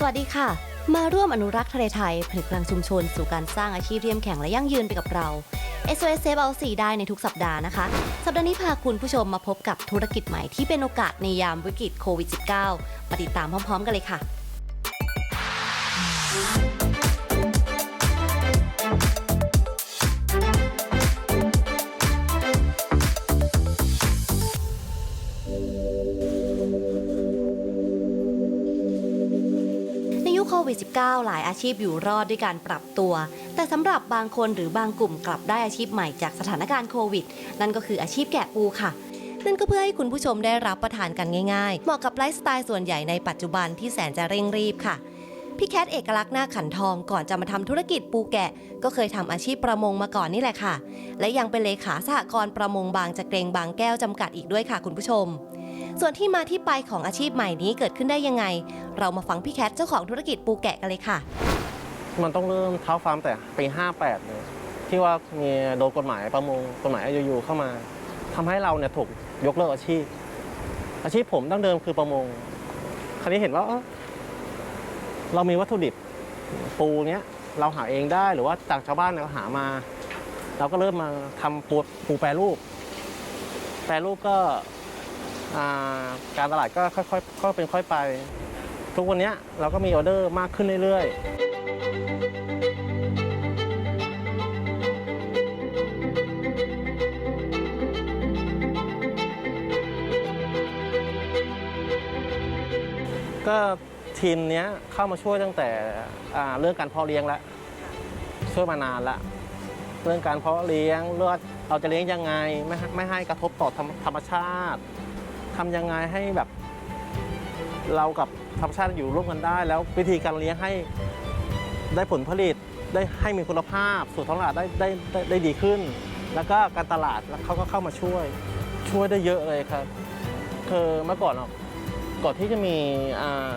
สวัสดีค่ะ มาร่วมอนุรักษ์ทะเลไทย ผลิตพลังชุมชน สู่การสร้างอาชีพเทียมแข็งและยั่งยืนไปกับเรา SOS Save All 4ได้ในทุกสัปดาห์นะคะ สัปดาห์นี้พาคุณผู้ชมมาพบกับธุรกิจใหม่ที่เป็นโอกาสในยามวิกฤตโควิด -19 มาติดตามพร้อม ๆ กันเลยค่ะ วิด -19 หลายอาชีพอยู่รอดด้วยการปรับตัว แต่สำหรับบางคนหรือบางกลุ่มกลับได้อาชีพใหม่จากสถานการณ์โควิด นั่นก็คืออาชีพแกะปูค่ะนั่นก็เพื่อให้คุณผู้ชมได้รับประทานกันง่ายๆ เหมาะกับไลฟ์สไตล์ส่วนใหญ่ในปัจจุบันที่แสนจะเร่งรีบค่ะ พี่แคทเอกลักษณ์หน้าขันทองก่อนจะมาทำธุรกิจปูแกะ ก็เคยทำอาชีพประมงมาก่อนนี่แหละค่ะ และยังเป็นเลขาสหกรณ์ประมงบางจะเกรงบางแก้วจำกัดอีกด้วยค่ะคุณผู้ชม ส่วนที่มาที่ไปของอาชีพใหม่นี้เกิดขึ้นได้ยังไง เรามาฟังพี่แคทเจ้าของธุรกิจปูแกะกันเลยค่ะ มันต้องเริ่มเท้าความแต่ปี 58 เลย ที่ว่ามีโดนกฎหมายประมงกฎหมายอายุเข้ามาทำให้เราเนี่ยถูกยกเลิกอาชีพ อาชีพผมดั้งเดิมคือประมง คราวนี้เห็นว่าเรามีวัตถุดิบปูเนี้ยเราหาเองได้หรือว่าจากชาวบ้านเราหามา เราก็เริ่มมาทำปูปูแปรรูป แปรรูปก็าการตลาดก็ค่อยๆก็เป็นค่อยไป ทุกวันนี้เราก็มีออเดอร์มากขึ้นเรื่อยๆ ก็ทีมนี้เข้ามาช่วยตั้งแต่เรื่องการเพาะเลี้ยงแล้วช่วยมานานละเรื่องการเพาะเลี้ยงเลือดเราจะเลี้ยงยังไงไม่ให้ไม่ให้กระทบต่อธรรมธรรมชาติทำยังไงให้แบบ เรากับธรรมชาติอยู่ร่วมกันได้ แล้ววิธีการเลี้ยงให้ได้ผลผลิตได้ให้มีคุณภาพ สู่ท้องตลาดได้ได้ได้ได้ดีขึ้น แล้วก็การตลาดแล้วเขาก็เข้ามาช่วยช่วยได้เยอะเลยครับคือเมื่อก่อนอะก่อนที่จะมีอ่า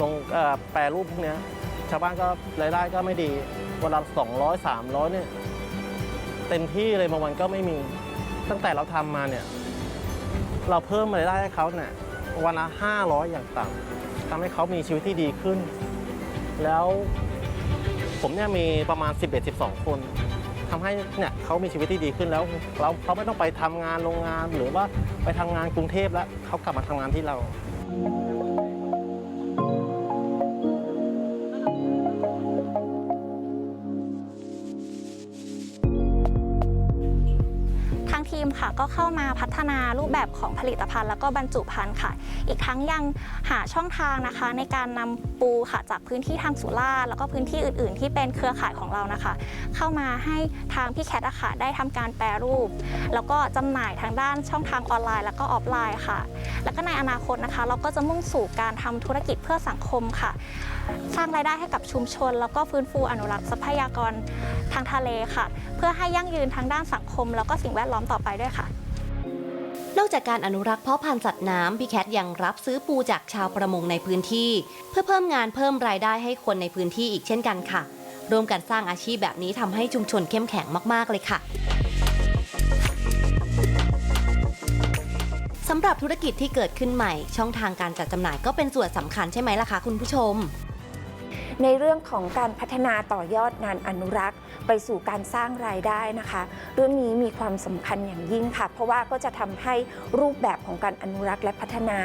ลงอ่อแปรรูปพวกเนี้ยชาวบ้านก็รายได้ก็ไม่ดีวันละสองร้อยสามร้อยเนี่ยเต็มที่เลยบางวันก็ไม่มี ตั้งแต่เราทำมาเนี่ย เราเพิ่มรายได้ให้เขาเนี่ย วันละ 500อยอย่างต่ำทำให้เขามีชีวิตที่ดีขึ้น แล้วผมเนี่ยมีประมาณ 11-12 คนทำให้เนี่ยเขามีชีวิตที่ดีขึ้นแล้วเราเขาไม่ต้องไปทำงานโรงงานหรือว่าไปทำงานกรุงเทพแล้วเขากลับมาทำงานที่เรา ก็เข้ามาพัฒนารูปแบบของผลิตภัณฑ์ แล้วก็บรรจุภัณฑ์ค่ะ อีกทั้งยังหาช่องทางนะคะ ในการนำปูค่ะจากพื้นที่ทางสุราษฎร์แล้วก็พื้นที่อื่น ๆ ที่เป็นเครือข่ายของเรานะคะ เข้ามาให้ทางพี่แคทอะค่ะได้ทำการแปรรูป แล้วก็จำหน่ายทางด้านช่องทางออนไลน์ แล้วก็ออฟไลน์ค่ะ แล้วก็ในอนาคตนะคะ เราก็จะมุ่งสู่การทำธุรกิจเพื่อสังคมค่ะ สร้างรายได้ให้กับชุมชน แล้วก็ฟื้นฟูอนุรักษ์ทรัพยากรทางทะเลค่ะ เพื่อให้ยั่งยืนทางด้านสังคม แล้วก็สิ่งแวดล้อมต่อไปด้วยค่ะ นอกจากการอนุรักษ์เพาะพันธุ์สัตว์น้ำพี่แคทยังรับซื้อปูจากชาวประมงในพื้นที่ เพื่อเพิ่มงานเพิ่มรายได้ให้คนในพื้นที่อีกเช่นกันค่ะ ร่วมกันสร้างอาชีพแบบนี้ทำให้ชุมชนเข้มแข็งมาก ๆ เลยค่ะสำหรับธุรกิจที่เกิดขึ้นใหม่ ช่องทางการจัดจำหน่ายก็เป็นส่วนสำคัญใช่ไหมล่ะคะคุณผู้ชม ในเรื่องของการพัฒนาต่อยอดงานอนุรักษ์ ไปสู่การสร้างรายได้นะคะ เรื่องนี้มีความสำคัญอย่างยิ่งค่ะ เพราะว่าก็จะทำให้รูปแบบของการอนุรักษ์และพัฒนา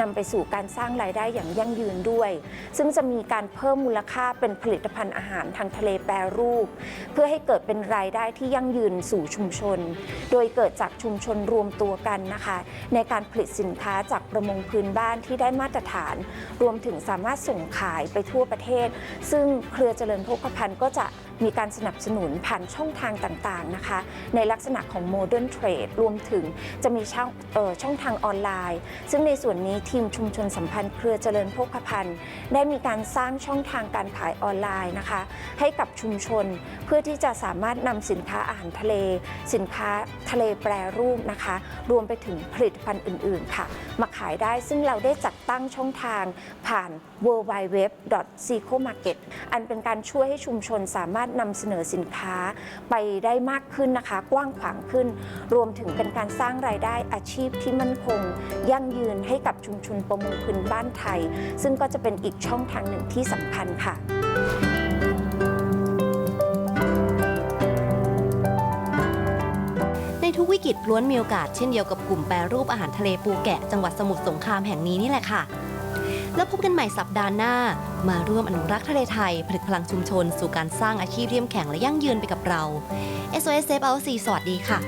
นำไปสู่การสร้างรายได้อย่างยั่งยืนด้วย ซึ่งจะมีการเพิ่มมูลค่าเป็นผลิตภัณฑ์อาหารทางทะเลแปรรูป เพื่อให้เกิดเป็นรายได้ที่ยั่งยืนสู่ชุมชน โดยเกิดจากชุมชนรวมตัวกันนะคะ ในการผลิตสินค้าจากประมงพื้นบ้านที่ได้มาตรฐาน รวมถึงสามารถส่งขายไปทั่วประเทศซึ่งเครือเจริญโภคภัณฑ์ก็จะ มีการสนับสนุนผ่านช่องทางต่างๆนะคะ ในลักษณะของโมเดิร์นเทรดรวมถึงจะมีช่องออช่องทางออนไลน์ ซึ่งในส่วนนี้ทีมชุมชนสัมพันธ์เครือเจริญโภคภัณฑ์ ได้มีการสร้างช่องทางการขายออนไลน์นะคะ ให้กับชุมชนเพื่อที่จะสามารถนำสินค้าอาหารทะเล สินค้าทะเลแปรรูปนะคะ รวมไปถึงผลิตภัณฑ์อื่น ๆ ค่ะ มาขายได้ซึ่งเราได้จัดตั้งช่องทางผ่าน w w w s e c o m a r k e t อันเป็นการช่วยให้ชุมชนสามารถถนำเสนอสินค้าไปได้มากขึ้นนะคะ กว้างขวางขึ้น รวมถึงเป็นการสร้างรายได้อาชีพที่มั่นคง ยั่งยืนให้กับชุมชนประมงพื้นบ้านไทย ซึ่งก็จะเป็นอีกช่องทางหนึ่งที่สำคัญค่ะในทุกวิกฤตล้วนมีโอกาสเช่นเดียวกับกลุ่มแปรรูปอาหารทะเลปูแกะจังหวัดสมุทรสงครามแห่งนี้นี่แหละค่ะ แล้วพบกันใหม่สัปดาห์หน้า มาร่วมอนุรักษ์ทะเลไทย ผลึกพลังชุมชน สู่การสร้างอาชีพเรียมแข็งและยั่งยืนไปกับเรา SOS Safe Out 4สวัสดีค่ะ